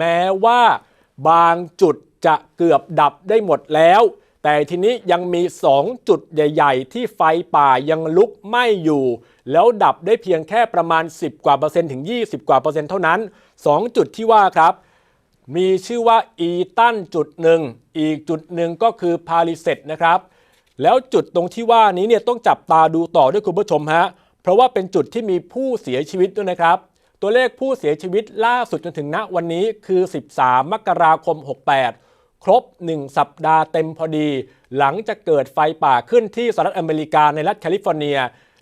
แม้ว่าบางจุดจะเกือบดับได้หมดแล้ว แต่ทีนี้ยังมี 2 จุดใหญ่ ๆ ที่ไฟป่ายังลุกไหม้อยู่ แล้วดับได้เพียงแค่ประมาณ 10 กว่าเปอร์เซ็นต์ถึง 20 กว่าเปอร์เซ็นต์เท่านั้น 2 จุดที่ว่าครับ มีชื่อว่าอีตันจุดหนึ่งอีกจุดหนึ่งก็คือพาริเซตนะครับ แล้วจุดตรงที่ว่านี้เนี่ยต้องจับตาดูต่อด้วยคุณผู้ชมฮะเพราะว่าเป็นจุดที่มีผู้เสียชีวิตด้วยนะครับ ตัวเลขผู้เสียชีวิตล่าสุดจนถึงณวันนี้คือ 13 มกราคม 68 ครบ 1 สัปดาห์เต็มพอดี หลังจากเกิดไฟป่าขึ้นที่สหรัฐอเมริกาในรัฐแคลิฟอร์เนีย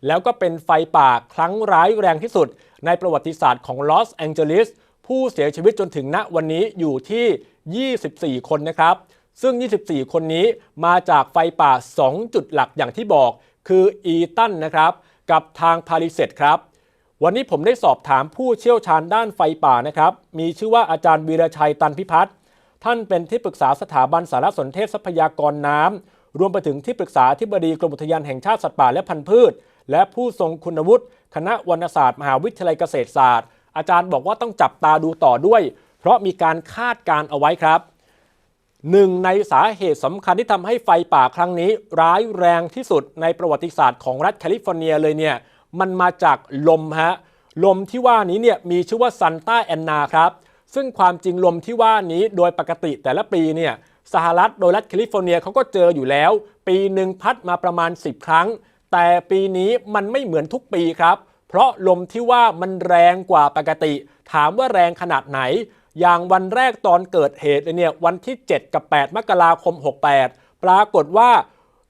แล้วก็เป็นไฟป่าครั้งร้ายแรงที่สุด ในประวัติศาสตร์ของลอสแองเจลิสผู้เสียชีวิตจนถึงณวันนี้อยู่ที่ 24 คนนะครับ ซึ่ง 24 คนนี้มาจากไฟป่า 2 จุดหลักอย่างที่บอก คืออีตันนะครับ กับทางพาริเซตครับ วันนี้ผมได้สอบถามผู้เชี่ยวชาญด้านไฟป่านะครับ มีชื่อว่าอาจารย์วีรชัยตันพิพัฒน์ ท่านเป็นที่ปรึกษาสถาบันสารสนเทศทรัพยากรน้ำรวมไปถึงที่ปรึกษาที่บดีกรมอุทยานแห่งชาติสัตว์ป่าและพันธุ์พืช และผู้ทรงคุณวุฒิคณะวรรณศาสตร์มหาวิทยาลัยเกษตรศาสตร์ อาจารย์บอกว่าต้องจับตาดูต่อด้วย เพราะมีการคาดการณ์เอาไว้ครับหนึ่งในสาเหตุสำคัญที่ทำให้ไฟป่าครั้งนี้ ร้ายแรงที่สุดในประวัติศาสตร์ของรัฐแคลิฟอร์เนียเลยเนี่ย มันมาจากลมฮะลมที่ว่านี้เนี่ยมีชื่อว่าซันต้าแอนนาครับซึ่งความจริงลมที่ว่านี้โดยปกติแต่ละปีเนี่ยสหรัฐโดยรัฐแคลิฟอร์เนียเขาก็เจออยู่แล้ว ปีหนึ่งพัดมาประมาณ 10 ครั้ง แต่ปีนี้มันไม่เหมือนทุกปีครับ เพราะลมที่ว่ามันแรงกว่าปกติ ถามว่าแรงขนาดไหน อย่างวันแรกตอนเกิดเหตุเลยเนี่ยวันที่ 7 กับ 8 มกราคม 68 ปรากฏว่า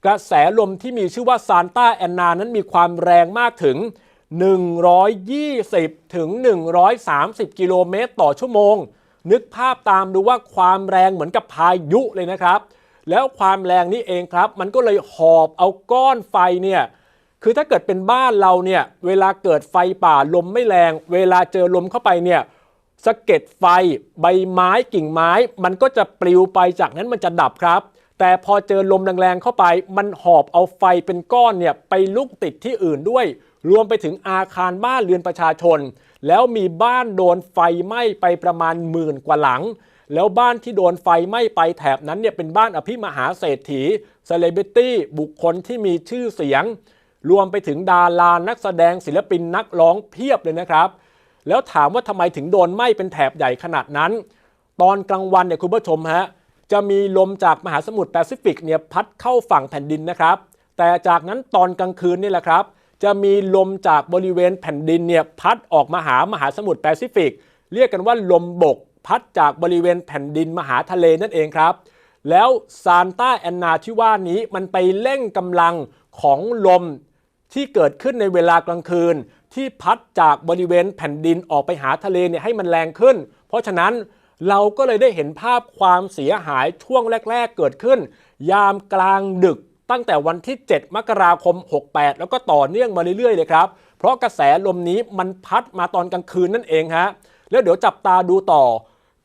ระแสลมที่มีชื่อว่าซานต้าแอนนานั้นมีความแรงมากถึง 120 ถึง 130 กิโลเมตรต่อชั่วโมง นึกภาพตามดูว่าความแรงเหมือนกับพายุเลยนะครับ แล้วความแรงนี้เองครับ มันก็เลยหอบเอาก้อนไฟเนี่ยคือถ้าเกิดเป็นบ้านเราเนี่ยเวลาเกิดไฟป่าลมไม่แรง เวลาเจอลมเข้าไปเนี่ยสะเก็ดไฟ ใบไม้กิ่งไม้ มันก็จะปลิวไปจากนั้นมันจะดับครับ แต่พอเจอลมแรงๆเข้าไป มันหอบเอาไฟเป็นก้อนเนี่ยไปลุกติดที่อื่นด้วย รวมไปถึงอาคารบ้านเรือนประชาชน แล้วมีบ้านโดนไฟไหม้ไปประมาณหมื่นกว่าหลัง แล้วบ้านที่โดนไฟไหม้ไปแถบนั้นเนี่ยเป็นบ้านอภิมหาเศรษฐีเซเลบริตี้บุคคลที่มีชื่อเสียง รวมไปถึงดารานักแสดงศิลปินนักร้องเพียบเลยนะครับ แล้วถามว่าทำไมถึงโดนไหม้เป็นแถบใหญ่ขนาดนั้น ตอนกลางวันเนี่ยคุณผู้ชมฮะ จะมีลมจากมหาสมุทรแปซิฟิกเนี่ยพัดเข้าฝั่งแผ่นดินนะครับ แต่จากนั้นตอนกลางคืนนี่แหละครับ จะมีลมจากบริเวณแผ่นดินเนี่ยพัดออกมาหามหาสมุทรแปซิฟิก เรียกกันว่าลมบก พัดจากบริเวณแผ่นดินมหาทะเลนั่นเองครับ แล้วซานต้าแอนนาที่ว่านี้มันไปเร่งกำลังของลมที่เกิดขึ้นในเวลากลางคืน ที่พัดจากบริเวณแผ่นดินออกไปหาทะเลเนี่ยให้มันแรงขึ้น เพราะฉะนั้น เราก็เลยได้เห็นภาพความเสียหายช่วงแรก ๆ เกิดขึ้น ยามกลางดึกตั้งแต่วันที่ 7 มกราคม 68 แล้วก็ต่อเนื่องมาเรื่อยๆเลยครับ เพราะกระแสลมนี้มันพัดมาตอนกลางคืนนั่นเองฮะแล้วเดี๋ยวจับตาดูต่อ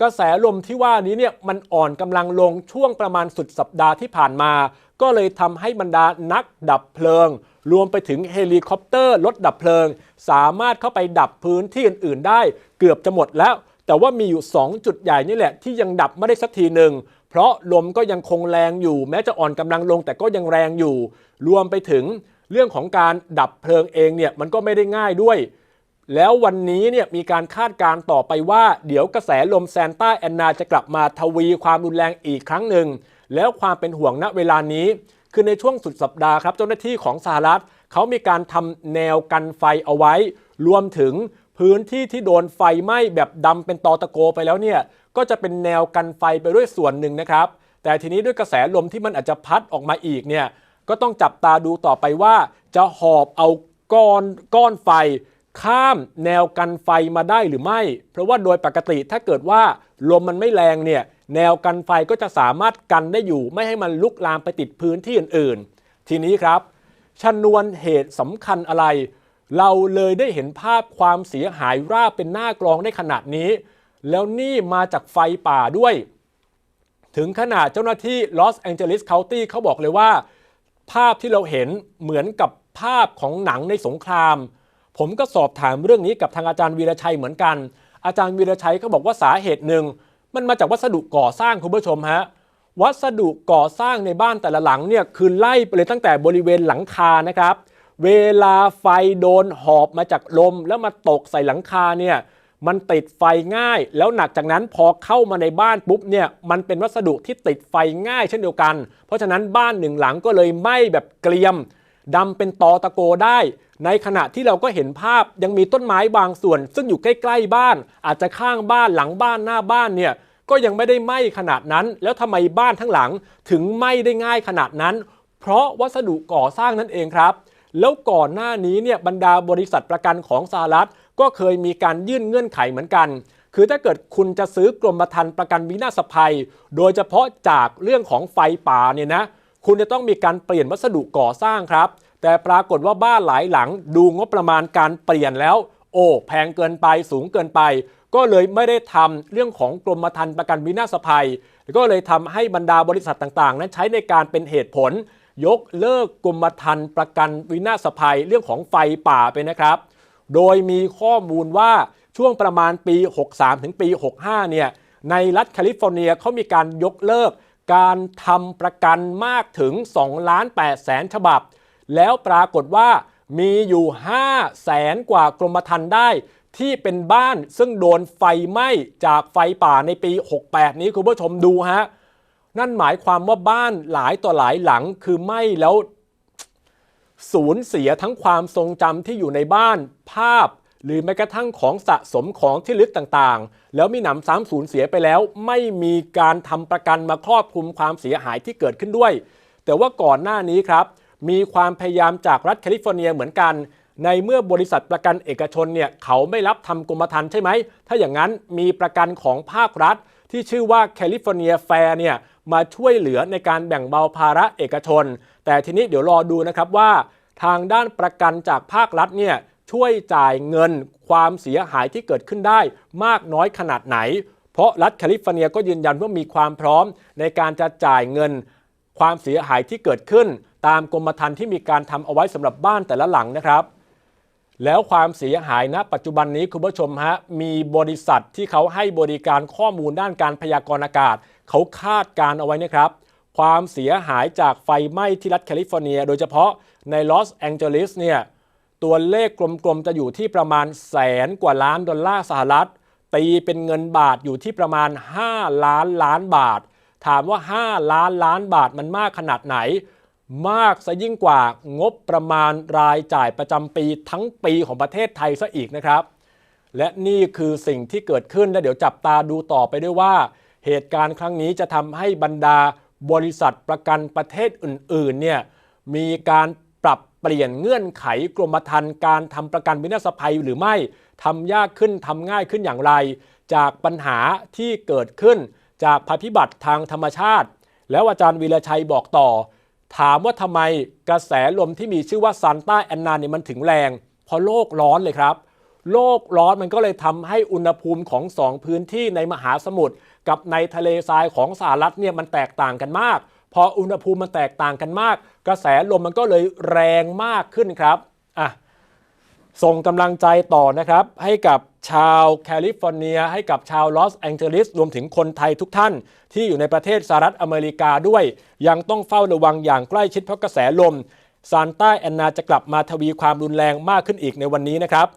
กระแสลมที่ว่านี้เนี่ยมันอ่อนกำลังลงช่วงประมาณสุดสัปดาห์ที่ผ่านมา ก็เลยทำให้บรรดานักดับเพลิง รวมไปถึงเฮลิคอปเตอร์รถดับเพลิง สามารถเข้าไปดับพื้นที่อื่น ๆ ได้ เกือบจะหมดแล้ว แต่ว่ามีอยู่ 2 จุดใหญ่นี่แหละ ที่ยังดับไม่ได้สักทีหนึ่ง เพราะลมก็ยังคงแรงอยู่ แม้จะอ่อนกำลังลงแต่ก็ยังแรงอยู่ รวมไปถึงเรื่องของการดับเพลิงเองเนี่ยมันก็ไม่ได้ง่ายด้วย แล้ววันนี้เนี่ยมีการคาดการณ์ต่อไปว่า เดี๋ยวกระแสลมแซนต้าแอนนาจะกลับมาทวีความรุนแรงอีกครั้งหนึ่ง แล้วความเป็นห่วงณเวลานี้ คือในช่วงสุดสัปดาห์ครับเจ้าหน้าที่ของสหรัฐเขามีการทำแนวกันไฟเอาไว้ รวมถึง พื้นที่ที่โดนไฟไหม้แบบดำเป็นตอตะโกไปแล้วเนี่ยก็จะเป็นแนวกันไฟไปด้วยส่วนหนึ่งนะครับ แต่ทีนี้ด้วยกระแสลมที่มันอาจจะพัดออกมาอีกเนี่ยก็ต้องจับตาดูต่อไปว่า จะหอบเอาก้อนก้อนไฟ ข้ามแนวกันไฟมาได้หรือไม่ เพราะว่าโดยปกติถ้าเกิดว่าลมมันไม่แรงเนี่ยแนวกันไฟก็จะสามารถกันได้อยู่ ไม่ให้มันลุกลามไปติดพื้นที่อื่นๆ ทีนี้ครับชนวนเหตุสำคัญอะไร เราเลยได้เห็นภาพความเสียหายราบเป็นหน้ากลองได้ขนาดนี้ แล้วนี่มาจากไฟป่าด้วย ถึงขนาดเจ้าหน้าที่ลอสแองเจลิสเคาน์ตี้เขาบอกเลยว่า ภาพที่เราเห็นเหมือนกับภาพของหนังในสงคราม ผมก็สอบถามเรื่องนี้กับทางอาจารย์วีรชัยเหมือนกัน อาจารย์วีรชัยก็บอกว่าสาเหตุหนึ่ง มันมาจากวัสดุก่อสร้างคุณผู้ชมฮะวัสดุก่อสร้างในบ้านแต่ละหลังเนี่ยคือไล่ไปเลยตั้งแต่บริเวณหลังคานะครับ เวลาไฟโดนหอบมาจากลม แล้วมาตกใส่หลังคาเนี่ยมันติดไฟง่าย แล้วหนักจากนั้นพอเข้ามาในบ้านปุ๊บเนี่ยมันเป็นวัสดุที่ติดไฟง่ายเช่นเดียวกัน เพราะฉะนั้นบ้านหนึ่งหลังก็เลยไหม้แบบเกลียมดำเป็นตอตะโกได้ ในขณะที่เราก็เห็นภาพยังมีต้นไม้บางส่วน ซึ่งอยู่ใกล้ ๆ บ้าน อาจจะข้างบ้านหลังบ้านหน้าบ้านเนี่ยก็ยังไม่ได้ไหม้ขนาดนั้น แล้วทำไมบ้านทั้งหลังถึงไหม้ได้ง่ายขนาดนั้น เพราะวัสดุก่อสร้างนั่นเองครับ แล้วก่อนหน้านี้เนี่ยบรรดาบริษัทประกันของสหรัฐ ก็เคยมีการยื่นเงื่อนไขเหมือนกัน คือถ้าเกิดคุณจะซื้อกรมธรรม์ประกันวินาศภัย โดยเฉพาะจากเรื่องของไฟป่าเนี่ยนะคุณจะต้องมีการเปลี่ยนวัสดุก่อสร้างครับ แต่ปรากฏว่าบ้านหลายหลังดูงบประมาณการเปลี่ยนแล้ว โอ้แพงเกินไปสูงเกินไป ก็เลยไม่ได้ทำเรื่องของกรมธรรม์ประกันวินาศภัย ก็เลยทำให้บรรดาบริษัทต่างๆ นั้นใช้ในการเป็นเหตุผล ยกเลิกกรมธรรม์ประกันวินาศภัยเรื่องของไฟป่าไปนะครับ โดยมีข้อมูลว่าช่วงประมาณปี 63 ถึงปี 65 เนี่ย ในรัฐแคลิฟอร์เนียเขามีการยกเลิกการทำประกันมากถึง2ล้าน8แสนฉบับ แล้วปรากฏว่ามีอยู่5แสนกว่ากรมธรรม์ได้ที่เป็นบ้านซึ่งโดนไฟไหม้จากไฟป่าในปี 68 นี้คุณผู้ชมดูฮะ นั่นหมายความว่าบ้านหลายต่อหลายหลังคือไหม้แล้วสูญเสียทั้งความทรงจำที่อยู่ในบ้านภาพ หรือแม้กระทั่งของสะสมของที่ลึกต่างๆ แล้วมีหนำซ้ำสูญเสียไปแล้ว ไม่มีการทำประกันมาครอบคลุมความเสียหายที่เกิดขึ้นด้วย แต่ว่าก่อนหน้านี้ครับ มีความพยายามจากรัฐแคลิฟอร์เนียเหมือนกัน ในเมื่อบริษัทประกันเอกชนเนี่ยเขาไม่รับทำกรมธรรม์ใช่ไหมถ้าอย่างนั้นมีประกันของภาครัฐ ที่ชื่อว่าแคลิฟอร์เนียแฟร์เนี่ยมาช่วยเหลือในการแบ่งเบาภาระเอกชน แต่ทีนี้เดี๋ยวรอดูนะครับว่า ทางด้านประกันจากภาครัฐเนี่ยช่วยจ่ายเงินความเสียหายที่เกิดขึ้นได้มากน้อยขนาดไหน เพราะรัฐแคลิฟอร์เนียก็ยืนยันว่ามีความพร้อมในการจะจ่ายเงินความเสียหายที่เกิดขึ้น ตามกรมธรรม์ที่มีการทำเอาไว้สำหรับบ้านแต่ละหลังนะครับ แล้วความเสียหายณปัจจุบันนี้คุณผู้ชมฮะมีบริษัทที่เขาให้บริการข้อมูลด้านการพยากรณ์อากาศ เขาคาดการณ์เอาไว้นะครับ ความเสียหายจากไฟไหม้ที่รัฐแคลิฟอร์เนีย โดยเฉพาะในลอสแองเจลิสเนี่ยตัวเลขกลมๆ จะอยู่ที่ประมาณแสนกว่าล้านดอลลาร์สหรัฐ ตีเป็นเงินบาทอยู่ที่ประมาณ 5 ล้านล้านบาท ถามว่า 5 ล้านล้านบาทมันมากขนาดไหน มากซะยิ่งกว่างบประมาณรายจ่ายประจำปีทั้งปีของประเทศไทยซะอีกนะครับ และนี่คือสิ่งที่เกิดขึ้นและเดี๋ยวจับตาดูต่อไปด้วยว่า เหตุการณ์ครั้งนี้จะทำให้บรรดาบริษัทประกันประเทศอื่นๆเนี่ยมีการปรับเปลี่ยนเงื่อนไขกรมธรรม์การทำประกันวินาศภัยหรือไม่ทำยากขึ้นทำง่ายขึ้นอย่างไร จากปัญหาที่เกิดขึ้นจากภัยพิบัติทางธรรมชาติ แล้วอาจารย์วีระชัยบอกต่อ ถามว่าทำไมกระแสลมที่มีชื่อว่าซานต้าแอนนาเนี่ยมันถึงแรง เพราะโลกร้อนเลยครับ โลกร้อนมันก็เลยทำให้อุณหภูมิของสองพื้นที่ในมหาสมุทรกับในทะเลทรายของสหรัฐเนี่ยมันแตกต่างกันมาก พออุณหภูมิมันแตกต่างกันมาก กระแสลมมันก็เลยแรงมากขึ้นครับอะส่งกำลังใจต่อนะครับให้กับ ชาวแคลิฟอร์เนีย ให้กับชาวลอสแองเจลิสรวมถึงคนไทยทุกท่าน ที่อยู่ในประเทศสหรัฐอเมริกาด้วย ยังต้องเฝ้าระวังอย่างใกล้ชิดเพราะกระแสลมซานต้าแอนนาจะกลับมาทวีความรุนแรงมากขึ้นอีกในวันนี้นะครับ